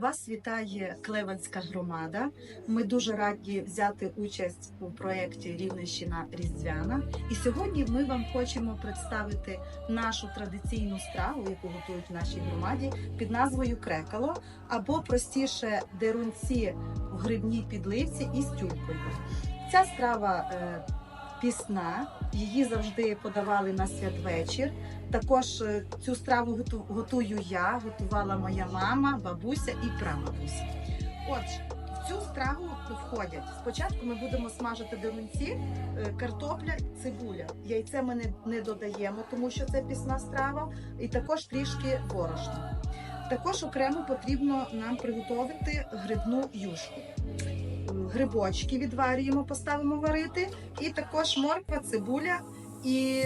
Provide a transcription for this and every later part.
Вас вітає Клевенська громада. Ми дуже раді взяти участь у проєкті Рівненщина Різдвяна. І сьогодні ми вам хочемо представити нашу традиційну страву, яку готують в нашій громаді, під назвою крекало, або простіше дерунці в грибній підливці із тюлькою. Ця страва е, пісна, її завжди подавали на святвечір. Також е, цю страву готую я, готувала моя мама, бабуся і прабабуся. Отже, в цю страву входять. Спочатку ми будемо смажити дерунці, е, картопля, цибуля. Яйце ми не, не додаємо, тому що це пісна страва, і також трішки борошна. Також окремо потрібно нам приготувати грибну юшку. Грибочки відварюємо, поставимо варити, і також морква, цибуля і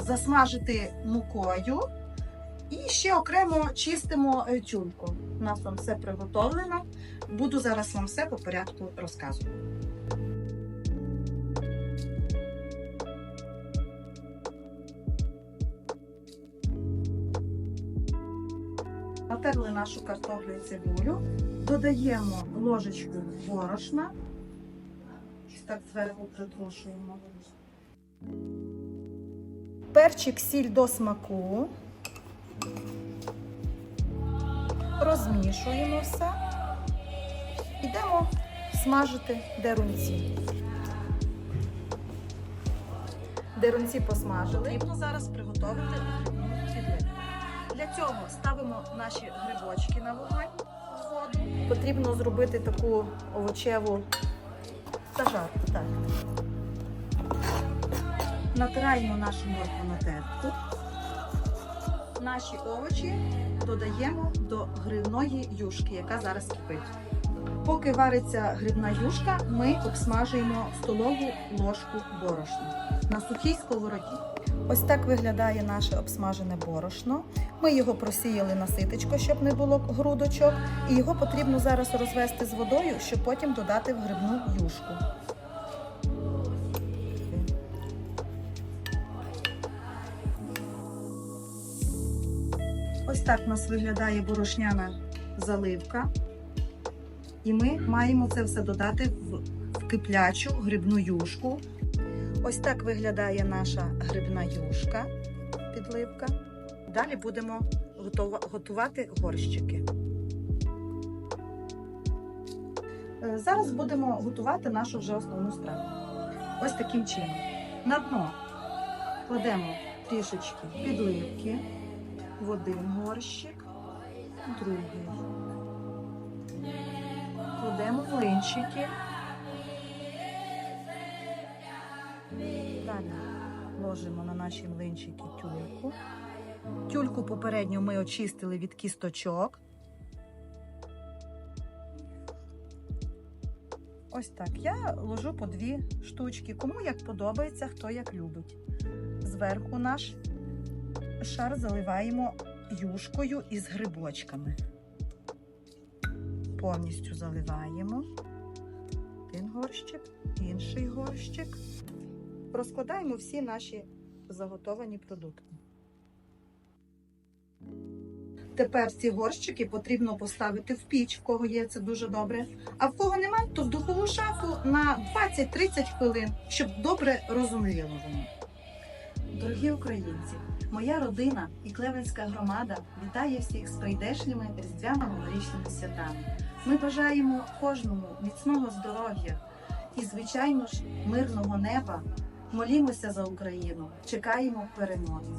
засмажити мукою. І ще окремо чистимо е, тюльку. У нас там все приготовлено. Буду зараз вам все по порядку розказувати. Натерли нашу картоплю і цибулю, додаємо ложечку борошна. Так зверху притрушуємо. Перчик, сіль до смаку. Розмішуємо все. Йдемо смажити дерунці. Дерунці посмажили. Потрібно зараз приготувати грибну підливку. Для цього ставимо наші грибочки на вогонь. Потрібно зробити таку овочеву зажарку. Так. Натираємо нашу морку на тертку. Наші овочі додаємо до гривної юшки, яка зараз кипить. Поки вариться грибна юшка, ми обсмажуємо столову ложку борошна на сухій сковороді. Ось так виглядає наше обсмажене борошно. Ми його просіяли на ситечко, щоб не було грудочок, і його потрібно зараз розвести з водою, щоб потім додати в грибну юшку. Ось так у нас виглядає борошняна заливка. І ми маємо це все додати в киплячу грибну юшку. Ось так виглядає наша грибна юшка, підливка. Далі будемо готувати горщики. Е, Зараз будемо готувати нашу вже основну страву. Ось таким чином. На дно кладемо трішечки підливки в один горщик, другий. Кладемо млинчики. Далі ложимо на наші млинчики тюльку. Тюльку попередньо ми очистили від кісточок. Ось так. Я ложу по дві штучки. Кому як подобається, хто як любить. Зверху наш шар заливаємо юшкою із грибочками. Повністю заливаємо. Один горщик, інший горщик. Розкладаємо всі наші заготовані продукти. Тепер ці горщики потрібно поставити в піч, в кого є це дуже добре. А в кого немає, то в духову шафу на 20-30 хвилин, щоб добре розуміло воно. Дорогі українці, моя родина і Клевенська громада вітає всіх з прийдешніми різдвяно-новорічними святами. Ми бажаємо кожному міцного здоров'я і, звичайно ж, мирного неба. Молімося за Україну, чекаємо перемоги.